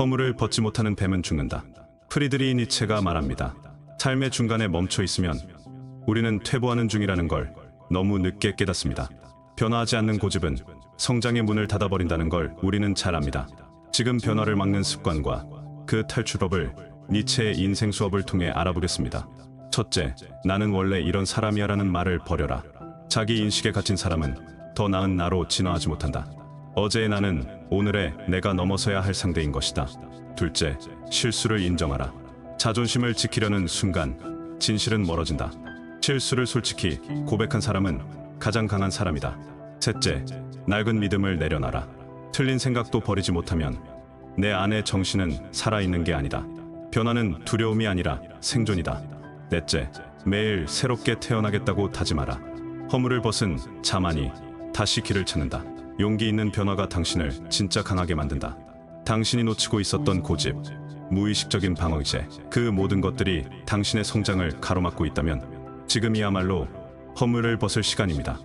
허물을 벗지 못하는 뱀은 죽는다. 프리드리 니체가 말합니다. 삶의 중간에 멈춰 있으면 우리는 퇴보하는 중이라는 걸 너무 늦게 깨닫습니다. 변화하지 않는 고집은 성장의 문을 닫아버린다는 걸 우리는 잘 압니다. 지금 변화를 막는 습관과 그 탈출법을 니체의 인생 수업을 통해 알아보겠습니다. 첫째, 나는 원래 이런 사람이야라는 말을 버려라. 자기 인식에 갇힌 사람은 더 나은 나로 진화하지 못한다. 어제의 나는 오늘의 내가 넘어서야 할 상대인 것이다. 둘째, 실수를 인정하라. 자존심을 지키려는 순간 진실은 멀어진다. 실수를 솔직히 고백한 사람은 가장 강한 사람이다. 셋째, 낡은 믿음을 내려놔라. 틀린 생각도 버리지 못하면 내 안의 정신은 살아있는 게 아니다. 변화는 두려움이 아니라 생존이다. 넷째, 매일 새롭게 태어나겠다고 다짐하라. 허물을 벗은 자만이 다시 길을 찾는다. 용기 있는 변화가 당신을 진짜 강하게 만든다. 당신이 놓치고 있었던 고집, 무의식적인 방어의제, 그 모든 것들이 당신의 성장을 가로막고 있다면 지금이야말로 허물을 벗을 시간입니다.